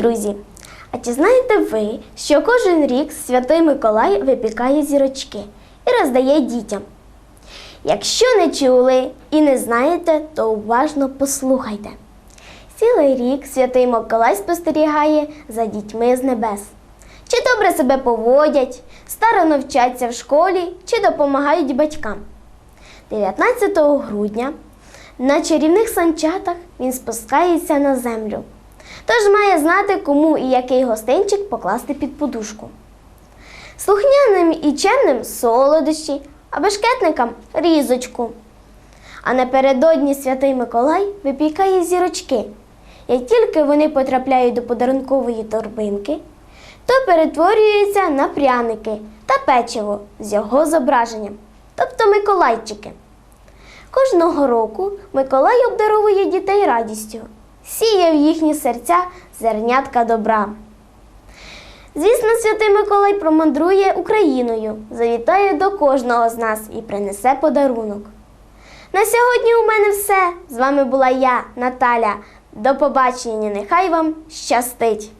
друзі! А чи знаєте ви, що кожен рік Святий Миколай випікає зірочки і роздає дітям? Якщо не чули і не знаєте, то уважно послухайте. Цілий рік Святий Миколай спостерігає за дітьми з небес. Чи добре себе поводять, старано вчаться в школі, чи допомагають батькам. 19 грудня на чарівних санчатах він спускається на землю. Тож має знати, кому і який гостинчик покласти під подушку. Слухняним і чемним солодощі, а бешкетникам різочку. А напередодні святий Миколай випікає зірочки. Як тільки вони потрапляють до подарункової торбинки, то перетворюються на пряники та печиво з його зображенням, тобто Миколайчики. Кожного року Миколай обдаровує дітей радістю, сіє в їхні серця зернятка добра. Звісно, святий Миколай промандрує Україною, завітає до кожного з нас і принесе подарунок. На сьогодні у мене все. З вами була я, Наталя. До побачення. Нехай вам щастить!